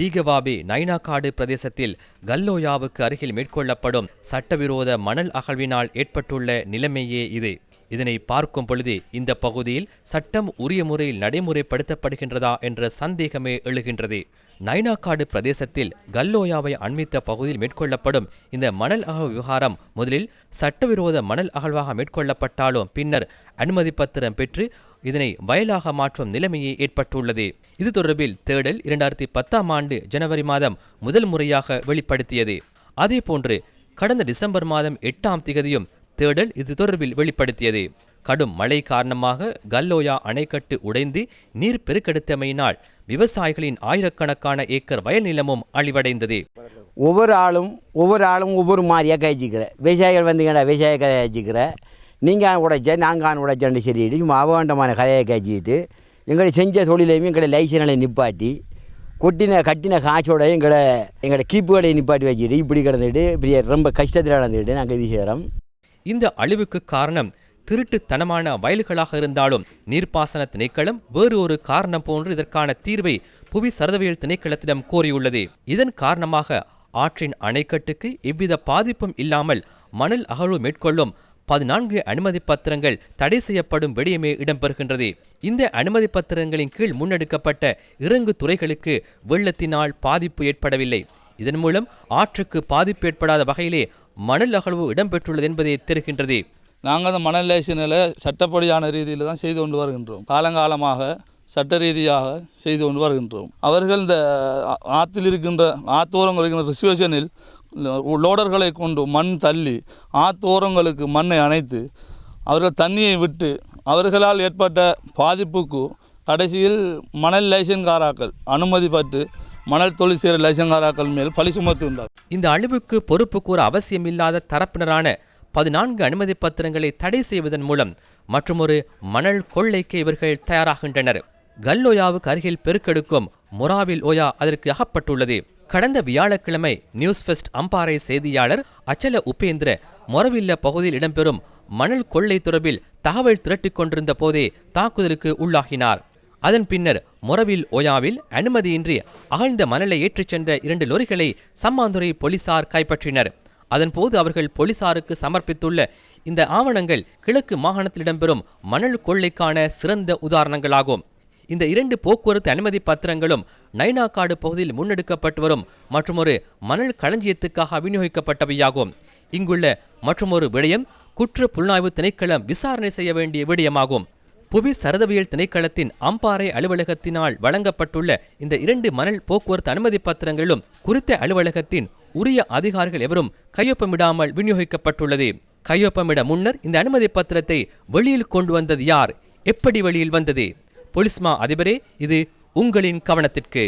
தீகவாபி நைனாக்காடு பிரதேசத்தில் கல்லோயாவுக்கு அருகில் மேற்கொள்ளப்படும் சட்டவிரோத மணல் அகழ்வினால் ஏற்பட்டுள்ள நிலைமையே இது. இதனை பார்க்கும் பொழுது இந்த பகுதியில் சட்டம் உரிய முறையில் நடைமுறைப்படுத்தப்படுகின்றதா என்ற சந்தேகமே எழுகின்றது. நைனாக்காடு பிரதேசத்தில் கல்லோயாவை அண்மித்த பகுதியில் மேற்கொள்ளப்படும் இந்த மணல் அகழ்வு விவகாரம் முதலில் சட்டவிரோத மணல் அகழ்வாக மேற்கொள்ளப்பட்டாலும் பின்னர் அனுமதி பத்திரம் பெற்று இதனை வயலாக மாற்றும் நிலைமையே ஏற்பட்டுள்ளது. இது தொடர்பில் தேடல் இரண்டாயிரத்தி பத்தாம் ஆண்டு ஜனவரி மாதம் முதல் முறையாக வெளிப்படுத்தியது. அதேபோன்று கடந்த டிசம்பர் மாதம் எட்டாம் திகதியும் தேடல் இது தொடர்பில் வெளிப்படுத்தியது. கடும் மழை காரணமாக கல்லோயா அணைக்கட்டு உடைந்து நீர் பெருக்கெடுத்தமையினால் விவசாயிகளின் ஆயிரக்கணக்கான ஏக்கர் வயல் நிலமும் அழிவடைந்தது. ஒவ்வொரு ஆளும் ஒவ்வொரு ஆளும் ஒவ்வொரு மாதிரியாக கழிச்சிக்கிற. விவசாயிகள் வந்தீங்கன்னா விவசாய கதையை கழிச்சிக்கிற? நீங்கள் உடைச்ச நாங்கள் உடைச்சேன்னு சொல்லிட்டு சும்மா அவாண்டமான கதையை கழிச்சிக்கிட்டு எங்களை செஞ்ச தொழிலையும் எங்களை லைசன்களை நிப்பாட்டி கொட்டின கட்டின காசோட எங்களை எங்களோட கீப்புகளை நிப்பாட்டி வச்சுட்டு இப்படி கிடந்துட்டு இப்படி ரொம்ப கஷ்டத்தில் நடந்துக்கிட்டு நாங்கள் இது செய்கிறோம் இந்த அழிவுக்கு காரணம் திருட்டுத்தனமான வயல்களாக இருந்தாலும் நீர்ப்பாசன திணைக்களம் வேறு ஒரு காரணம் போன்று இதற்கான தீர்வை புவி சரதவியல் திணைக்களத்திடம் கோரியுள்ளது. இதன் காரணமாக ஆற்றின் அணைக்கட்டுக்கு எவ்வித பாதிப்பும் இல்லாமல் மணல் அகழ்வு மேற்கொள்ளும் பதினான்கு அனுமதி பத்திரங்கள் தடை செய்யப்படும் விடயமே இடம்பெறுகின்றது. இந்த அனுமதி பத்திரங்களின் கீழ் முன்னெடுக்கப்பட்ட இறங்கு துறைகளுக்கு வெள்ளத்தினால் பாதிப்பு ஏற்படவில்லை. இதன் மூலம் ஆற்றுக்கு பாதிப்பு ஏற்படாத வகையிலே மணல் அகழ்வு இடம்பெற்றுள்ளது என்பதை தெரிகின்றது. நாங்கள் அந்த மணல் லேசினில் சட்டப்படியான ரீதியில் தான் செய்து கொண்டு வருகின்றோம். காலங்காலமாக சட்ட ரீதியாக செய்து கொண்டு வருகின்றோம். அவர்கள் இந்த ஆற்றில் இருக்கின்ற ஆத்தோரம் இருக்கின்ற ரிசுவேஷனில் லோடர்களை கொண்டு மண் தள்ளி ஆத்தோரங்களுக்கு மண்ணை அணைத்து அவர்கள் தண்ணியை விட்டு அவர்களால் ஏற்பட்ட பாதிப்புக்கு கடைசியில் மணல் லைசன்காராக்கள் அனுமதி பெற்று மணல் தொழில் செய்கிற லைசன்காராக்கள் மேல் பழி சுமத்துகின்றார் இந்த அழிவுக்கு பொறுப்பு கூற அவசியமில்லாத தரப்பினரான பதினான்கு அனுமதி பத்திரங்களை தடை செய்வதன் மூலம் மற்றுமொரு மணல் கொள்ளைக்கு இவர்கள் தயாராகின்றனர். கல்லோயாவுக்கு அருகில் பெருக்கெடுக்கும் மொராவில் ஓயா அதற்கு அகப்பட்டுள்ளது. கடந்த வியாழக்கிழமை நியூஸ் ஃபெஸ்ட் அம்பாறை செய்தியாளர் அச்சல உபேந்திர மொரவில்ல பகுதியில் இடம்பெறும் மணல் கொள்ளை தொடர்பில் தகவல் திரட்டிக் கொண்டிருந்த போதே தாக்குதலுக்கு உள்ளாகினார். அதன் பின்னர் மொரவில் ஓயாவில் அனுமதியின்றி அகழ்ந்த மணலை ஏற்றிச் சென்ற இரண்டு லொரிகளை சம்மாந்துறை போலீசார் கைப்பற்றினர். அதன்போது அவர்கள் போலீசாருக்கு சமர்ப்பித்துள்ள இந்த ஆவணங்கள் கிழக்கு மாகாணத்தில் இடம்பெறும் மணல் கொள்ளைக்கான சிறந்த உதாரணங்களாகும். இந்த இரண்டு போக்குவரத்து அனுமதி பத்திரங்களும் நைனாக்காடு பகுதியில் முன்னெடுக்கப்பட்டு வரும் மற்றொரு மணல் களஞ்சியத்துக்காக விநியோகிக்கப்பட்டவையாகும். இங்குள்ள மற்றுமொரு விடயம் குற்ற புலனாய்வு திணைக்களம் விசாரணை செய்ய வேண்டிய விடயமாகும். புவி சரதவியல் திணைக்களத்தின் அம்பாறை அலுவலகத்தினால் வழங்கப்பட்டுள்ள இந்த இரண்டு மணல் போக்குவரத்து அனுமதி பத்திரங்களும் குறித்த அலுவலகத்தின் உரிய அதிகாரிகள் எவரும் கையொப்பமிடாமல் விநியோகிக்கப்பட்டுள்ளது. கையொப்பமிட முன்னர் இந்த அனுமதி பத்திரத்தை வெளியில் கொண்டு வந்தது யார்? எப்படி வெளியில் வந்தது? பொலிஸ்மா அதிபரே இது உங்களின் கவனத்திற்கு.